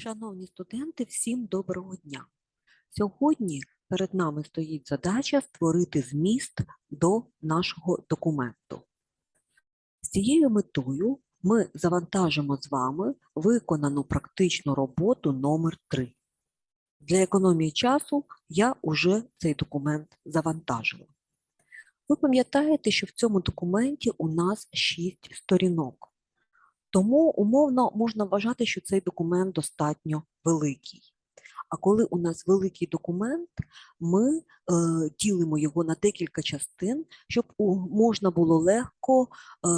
Шановні студенти, всім доброго дня! Сьогодні перед нами стоїть задача створити зміст до нашого документу. З цією метою ми завантажимо з вами виконану практичну роботу номер 3 Для економії часу я уже цей документ завантажила. Ви пам'ятаєте, що в цьому документі у нас 6 сторінок. Тому умовно можна вважати, що цей документ достатньо великий. А коли у нас великий документ, ми е, ділимо його на декілька частин, щоб можна було легко е,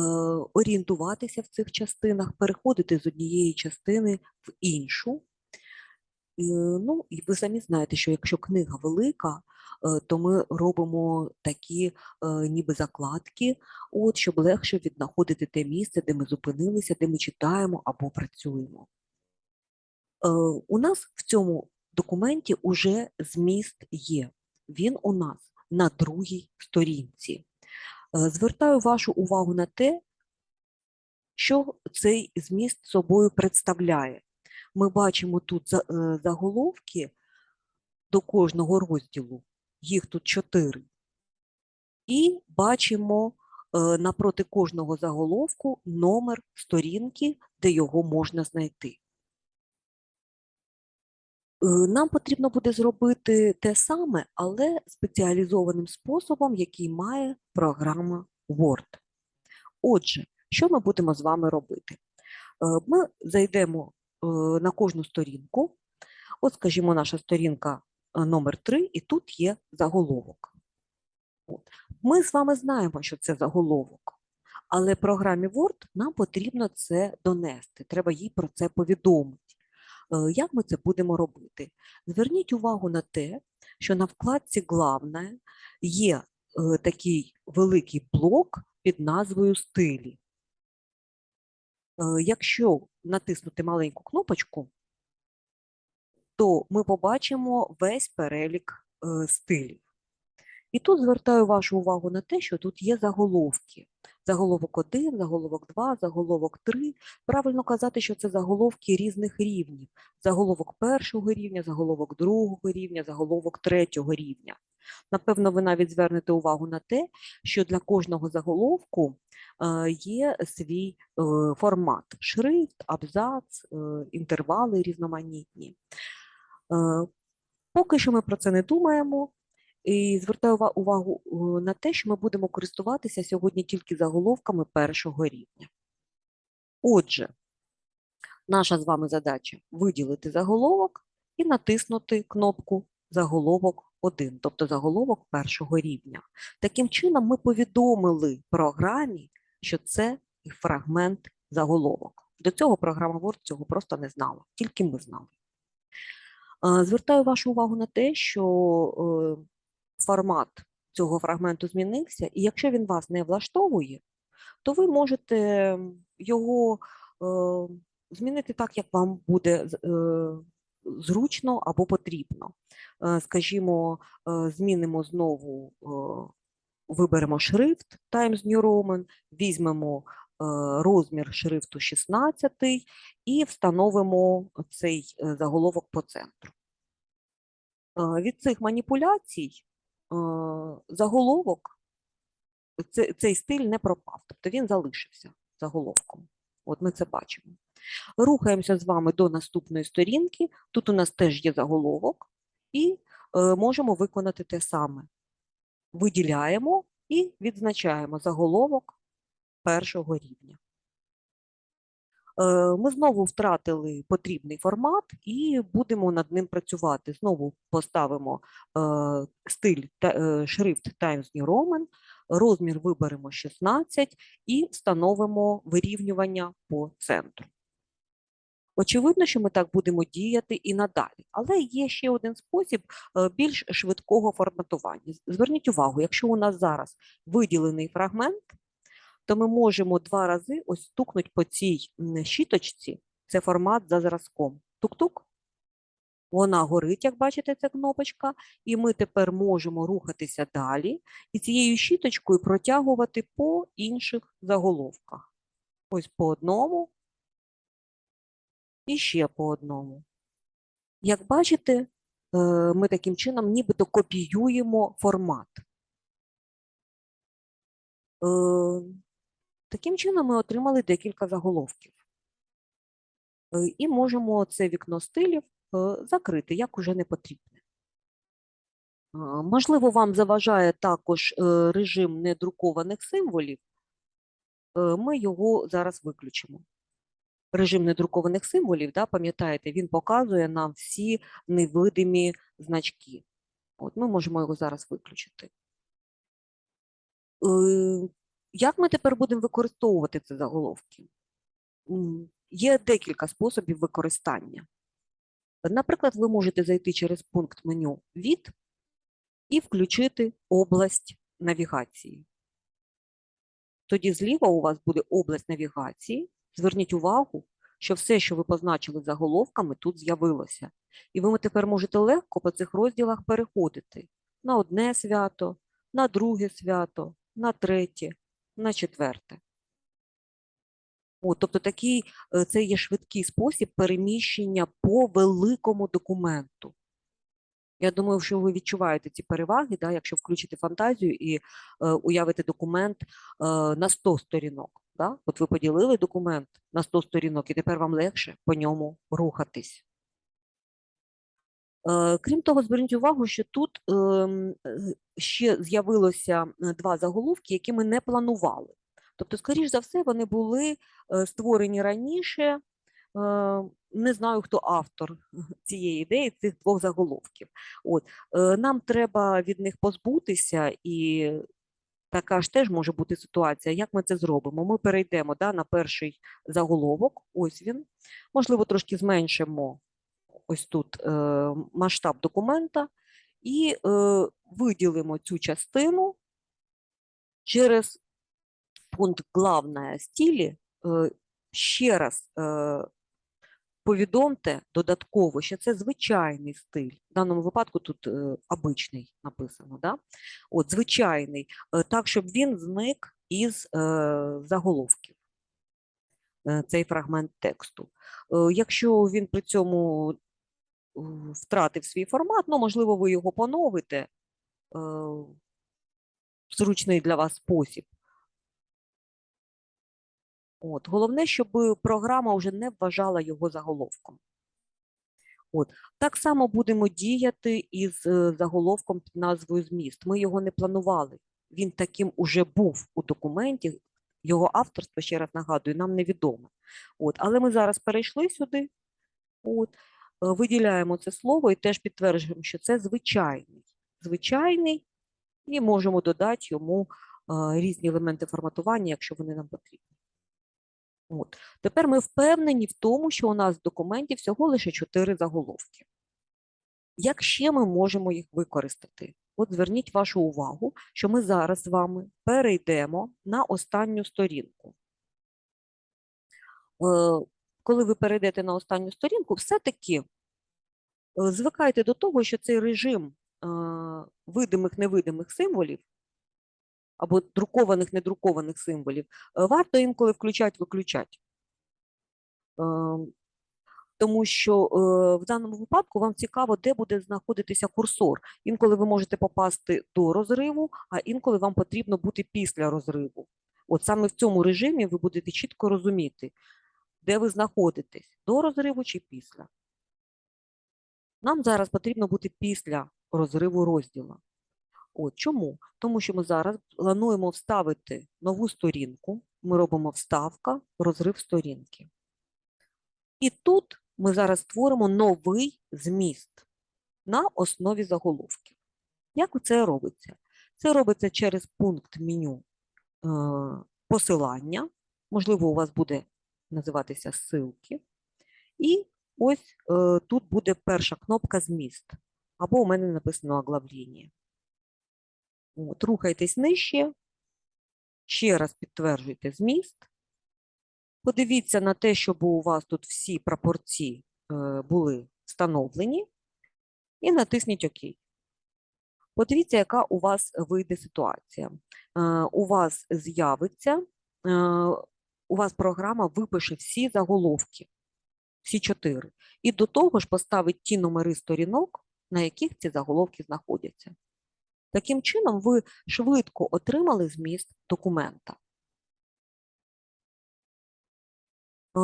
орієнтуватися в цих частинах, переходити з однієї частини в іншу. Е, ну, і ви самі знаєте, що якщо книга велика, е, то ми робимо такі е, ніби закладки, от, щоб легше віднаходити те місце, де ми зупинилися, де ми читаємо або працюємо. У нас в цьому документі уже зміст є. Він у нас на другій сторінці. Звертаю вашу увагу на те, що цей зміст собою представляє. Ми бачимо тут е, заголовки до кожного розділу, їх тут чотири. І бачимо е, напроти кожного заголовку номер сторінки, де його можна знайти. Е, Нам потрібно буде зробити те саме, але спеціалізованим способом, який має програма Word. Отже, що ми будемо з вами робити? Ми зайдемо на кожну сторінку. От, скажімо, наша сторінка е, номер 3, і тут є заголовок. От. Ми з вами знаємо, що це заголовок, але програмі Word нам потрібно це донести. Треба їй про це повідомити. Е, Як ми це будемо робити? Зверніть увагу на те, що на вкладці «Главне» є е, такий великий блок під назвою «Стилі». Якщо натиснути маленьку кнопочку, то ми побачимо весь перелік е, стилів. І тут звертаю вашу увагу на те, що тут є заголовки. Заголовок 1, заголовок 2, заголовок 3. Правильно казати, що це заголовки різних рівнів. Заголовок першого рівня, заголовок другого рівня, заголовок третього рівня. Напевно, ви навіть звернете увагу на те, що для кожного заголовку є свій е, формат: шрифт, абзац, інтервали різноманітні. Е, Поки що ми про це не думаємо. І звертаю увагу е, на те, що ми будемо користуватися сьогодні тільки заголовками першого рівня. Отже, наша з вами задача виділити заголовок і натиснути кнопку Заголовок 1, тобто заголовок першого рівня. Таким чином, ми повідомили програмі, що це фрагмент заголовок. До цього програма Word цього просто не знала, тільки ми знали. Звертаю вашу увагу на те, що е, формат цього фрагменту змінився, і якщо він вас не влаштовує, то ви можете його е, змінити так, як вам буде е, зручно або потрібно. Скажімо, змінимо знову, виберемо шрифт Times New Roman, візьмемо е, розмір шрифту 16 і встановимо цей е, заголовок по центру. Е, Від цих маніпуляцій заголовок, цей стиль не пропав, тобто він залишився заголовком. От ми це бачимо. Рухаємося з вами до наступної сторінки. Тут у нас теж є заголовок, і можемо виконати те саме. Виділяємо і відзначаємо заголовок першого рівня. Е, Ми знову втратили потрібний формат і будемо над ним працювати. Знову поставимо е, стиль е, шрифт Times New Roman, розмір виберемо 16 і встановимо вирівнювання по центру. Очевидно, що ми так будемо діяти і надалі, але є ще один спосіб е, більш швидкого форматування. Зверніть увагу, якщо у нас зараз виділений фрагмент, то ми можемо два рази ось стукнути по цій щіточці, це формат за зразком. Тук-тук. Вона горить, як бачите, ця кнопочка, і ми тепер можемо рухатися далі і цією щіточкою протягувати по інших заголовках. Ось по одному і ще по одному. Як бачите, е, ми таким чином нібито копіюємо формат. Е, Таким чином ми отримали декілька заголовків. Е, І можемо це вікно стилів закрити, як уже не потрібне. Можливо, вам заважає також режим недрукованих символів. Ми його зараз виключимо. Режим недрукованих символів, да, пам'ятаєте, він показує нам всі невидимі значки. От ми можемо його зараз виключити. Е, Як ми тепер будемо використовувати ці заголовки? Є декілька способів використання. Наприклад, ви можете зайти через пункт меню Від і включити область навігації. Тоді зліва у вас буде область навігації. Зверніть увагу, що все, що ви позначили заголовками, тут з'явилося. І ви тепер можете легко по цих розділах переходити на одне свято, на друге свято, на третє, на четверте. От, тобто такий, е, це є швидкий спосіб переміщення по великому документу. Я думаю, що ви відчуваєте ці переваги, да, якщо включите фантазію і е, уявите документ е, на 100 сторінок. Да? От ви поділили документ на 100 сторінок, і тепер вам легше по ньому рухатись. Е, Крім того, зверніть увагу, що тут ем, ще з'явилося е, два заголовки, які ми не планували. Тобто, скоріш за все, вони були е, створені раніше. Не знаю, хто автор цієї ідеї, цих двох заголовків. От нам треба від них позбутися, і така ж теж може бути ситуація. Як ми це зробимо? Ми перейдемо да, на перший заголовок. Ось він. Можливо, трошки зменшимо ось тут е, масштаб документа і е, виділимо цю частину через пункт «Главное стилі». Е, ще раз е, повідомте додатково, що це звичайний стиль. В даному випадку тут е, обичний написано. Да? От, звичайний, е, так, щоб він зник із е, заголовків. Цей фрагмент тексту. Якщо він при цьому втратив свій формат, ну, можливо, ви його поновите в зручний для вас спосіб. От. Головне, щоб програма вже не вважала його заголовком. От. Так само будемо діяти із е, заголовком під назвою зміст. Ми його не планували. Він таким уже був у документі. Його авторство, ще раз нагадую, нам невідоме. От. Але ми зараз перейшли сюди, от. е, виділяємо це слово і теж підтверджуємо, що це звичайний. Звичайний, і можемо додати йому е, різні елементи форматування, якщо вони нам потрібні. От. Тепер ми впевнені в тому, що у нас в документі всього лише чотири заголовки. Як ще ми можемо їх використати? От зверніть вашу увагу, що ми зараз з вами перейдемо на останню сторінку. Е, Коли ви перейдете на останню сторінку, все-таки е, звикайте до того, що цей режим е, видимих-невидимих символів або друкованих, недрукованих символів, е, варто інколи включати-виключати. Тому що е, в даному випадку вам цікаво, де буде знаходитися курсор. Інколи ви можете попасти до розриву, а інколи вам потрібно бути після розриву. От саме в цьому режимі ви будете чітко розуміти, де ви знаходитесь, до розриву чи після. Нам зараз потрібно бути після розриву розділу. От чому? Тому що ми зараз плануємо вставити нову сторінку. Ми робимо вставка, розрив сторінки. І тут ми зараз створимо новий зміст на основі заголовків. Як це робиться? Це робиться через пункт меню е, посилання. Можливо, у вас буде називатися ссылки. І ось е, тут буде перша кнопка зміст. Або у мене написано оглавлення. От, рухайтесь нижче, ще раз підтверджуйте зміст. Подивіться на те, щоб у вас тут всі прапорці е, були встановлені, і натисніть ОК. Подивіться, яка у вас вийде ситуація. Е, у вас з'явиться, е, у вас програма випише всі заголовки. всі чотири. І до того ж поставить ті номери сторінок, на яких ці заголовки знаходяться. Таким чином, ви швидко отримали зміст документа. Е,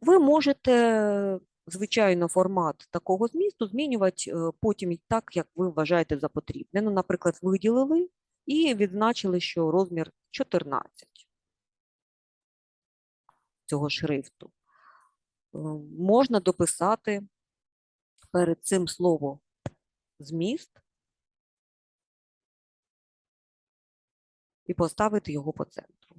Ви можете, звичайно, формат такого змісту змінювати е, потім так, як ви вважаєте за потрібне. Ну, наприклад, виділили і відзначили, що розмір 14 цього шрифту. Е, Можна дописати перед цим слово зміст і поставити його по центру.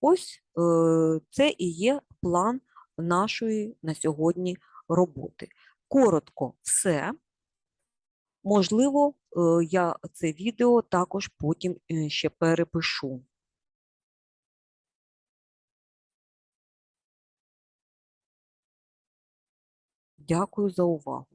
Ось е, це і є план нашої на сьогодні роботи. Коротко все. Можливо, е, я це відео також потім е, ще перепишу. Дякую за увагу.